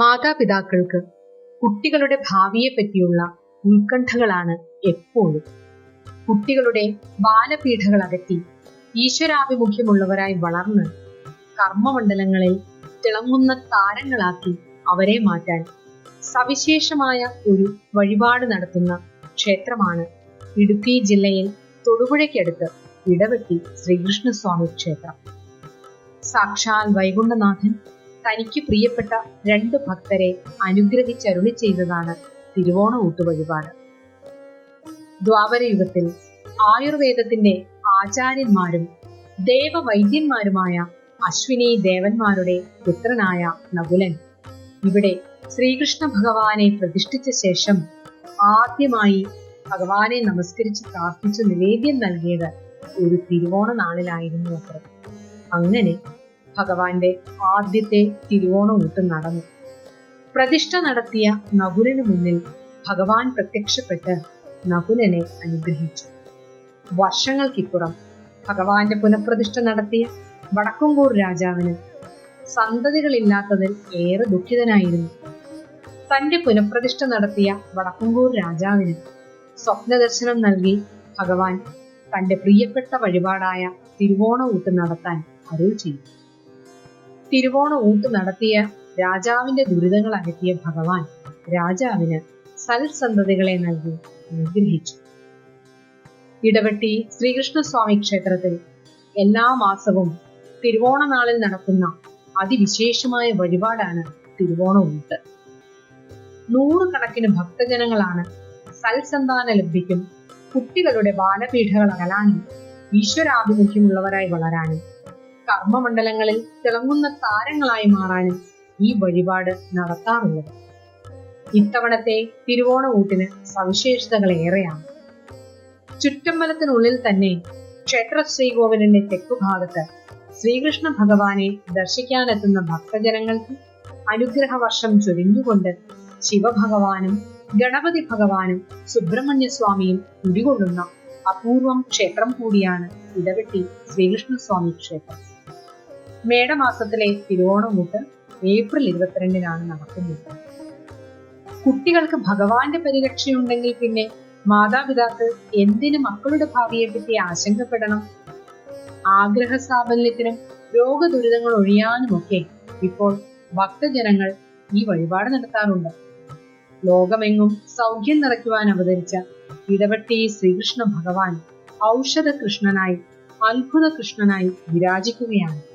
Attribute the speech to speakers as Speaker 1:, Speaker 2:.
Speaker 1: മാതാപിതാക്കൾക്ക് കുട്ടികളുടെ ഭാവിയെ പറ്റിയുള്ള ഉത്കണ്ഠകളാണ് എപ്പോഴും. കുട്ടികളുടെ ബാലപീഠകൾ അകറ്റി ഈശ്വരാഭിമുഖ്യമുള്ളവരായി വളർന്ന് കർമ്മമണ്ഡലങ്ങളിൽ തിളങ്ങുന്ന താരങ്ങളാക്കി അവരെ മാറ്റാൻ സവിശേഷമായ ഒരു വഴിപാട് നടത്തുന്ന ക്ഷേത്രമാണ് ഇടുക്കി ജില്ലയിൽ തൊടുപുഴയ്ക്കടുത്ത് ഇടവെട്ടി ശ്രീകൃഷ്ണസ്വാമി ക്ഷേത്രം. സാക്ഷാൽ വൈകുണ്ഠനാഥൻ തനിക്ക് പ്രിയപ്പെട്ട രണ്ട് ഭക്തരെ അനുഗ്രഹിച്ചരുളി ചെയ്തതാണ് തിരുവോണ ഊട്ട് വഴിപാട് ദ്വാപരയുഗത്തിൽ ആയുർവേദത്തിന്റെ ആചാര്യന്മാരും ദേവവൈദ്യന്മാരുമായ അശ്വിനി ദേവന്മാരുടെ പുത്രനായ നകുലൻ ഇവിടെ ശ്രീകൃഷ്ണ ഭഗവാനെ പ്രതിഷ്ഠിച്ച ശേഷം ആദ്യമായി ഭഗവാനെ നമസ്കരിച്ച് പ്രാർത്ഥിച്ചു നിവേദ്യം നൽകിയത് ഒരു തിരുവോണ നാളിലായിരുന്നു അത്ര. അങ്ങനെ ഭഗവാന്റെ ആദ്യത്തെ തിരുവോണമൂട്ട് നടന്നു. പ്രതിഷ്ഠ നടത്തിയ നകുലന് മുന്നിൽ ഭഗവാൻ പ്രത്യക്ഷപ്പെട്ട് നകുലനെ അനുഗ്രഹിച്ചു. വർഷങ്ങൾക്കിപ്പുറം ഭഗവാന്റെ പുനഃപ്രതിഷ്ഠ നടത്തിയ വടക്കുംകൂർ രാജാവിന് സന്തതികളില്ലാത്തതിൽ ഏറെ ദുഃഖിതനായിരുന്നു. തന്റെ പുനഃപ്രതിഷ്ഠ നടത്തിയ വടക്കുംകൂർ രാജാവിന് സ്വപ്നദർശനം നൽകി ഭഗവാൻ തന്റെ പ്രിയപ്പെട്ട വഴിപാടായ തിരുവോണ ഊട്ട് നടത്താൻ അരുൾ ചെയ്തു. തിരുവോണ ഊട്ട് നടത്തിയ രാജാവിന്റെ ദുരിതങ്ങൾ അകറ്റിയ ഭഗവാൻ രാജാവിന് സൽസന്തതികളെ നൽകി അനുഗ്രഹിച്ചു. ഇടവെട്ടി ശ്രീകൃഷ്ണസ്വാമി ക്ഷേത്രത്തിൽ എല്ലാ മാസവും തിരുവോണ നാളിൽ നടക്കുന്ന അതിവിശേഷമായ വഴിപാടാണ് തിരുവോണ ഊട്ട്. നൂറുകണക്കിന് ഭക്തജനങ്ങളാണ് സൽസന്താന ലബ്ധിക്കും കുട്ടികളുടെ ബാലപീഠകൾ അകലാനും ഈശ്വരാഭിമുഖ്യമുള്ളവരായി വളരാനും കർമ്മമണ്ഡലങ്ങളിൽ തിളങ്ങുന്ന താരങ്ങളായി മാറാനും ഈ വഴിപാട് നടത്താറുള്ളത് ഇത്തവണത്തെ തിരുവോണ ഊട്ടിന് സവിശേഷതകൾ ഏറെയാണ്. ചുറ്റമ്പലത്തിനുള്ളിൽ തന്നെ ക്ഷേത്ര ശ്രീകോവിലിന്റെ തെക്കുഭാഗത്ത് ശ്രീകൃഷ്ണ ഭഗവാനെ ദർശിക്കാനെത്തുന്ന ഭക്തജനങ്ങൾക്ക് അനുഗ്രഹ വർഷം ചൊരിഞ്ഞുകൊണ്ട് ശിവഭഗവാനും ഗണപതി ഭഗവാനും സുബ്രഹ്മണ്യ സ്വാമിയും കുടികൊള്ളുന്ന അപൂർവം ക്ഷേത്രം കൂടിയാണ് ഇടവെട്ടി ശ്രീകൃഷ്ണസ്വാമി ക്ഷേത്രം. മേടമാസത്തിലെ തിരുവോണമൂട്ട് ഏപ്രിൽ ഇരുപത്തിരണ്ടിനാണ് നടക്കുന്നത്. കുട്ടികൾക്ക് ഭഗവാന്റെ പരിരക്ഷയുണ്ടെങ്കിൽ പിന്നെ മാതാപിതാക്കൾ എന്തിനു മക്കളുടെ ഭാവിയെ പറ്റി ആശങ്കപ്പെടണം? ആഗ്രഹ സാഫല്യത്തിനും രോഗദുരിതങ്ങൾ ഒഴിയാനുമൊക്കെ ഇപ്പോൾ ഭക്തജനങ്ങൾ ഈ വഴിപാട് നടത്താറുണ്ട്. ലോകമെങ്ങും സൗഖ്യം നിറയ്ക്കുവാൻ അവതരിച്ച ഇടവെട്ടി ശ്രീകൃഷ്ണ ഭഗവാൻ ഔഷധ കൃഷ്ണനായി അത്ഭുത കൃഷ്ണനായി വിരാജിക്കുകയാണ്.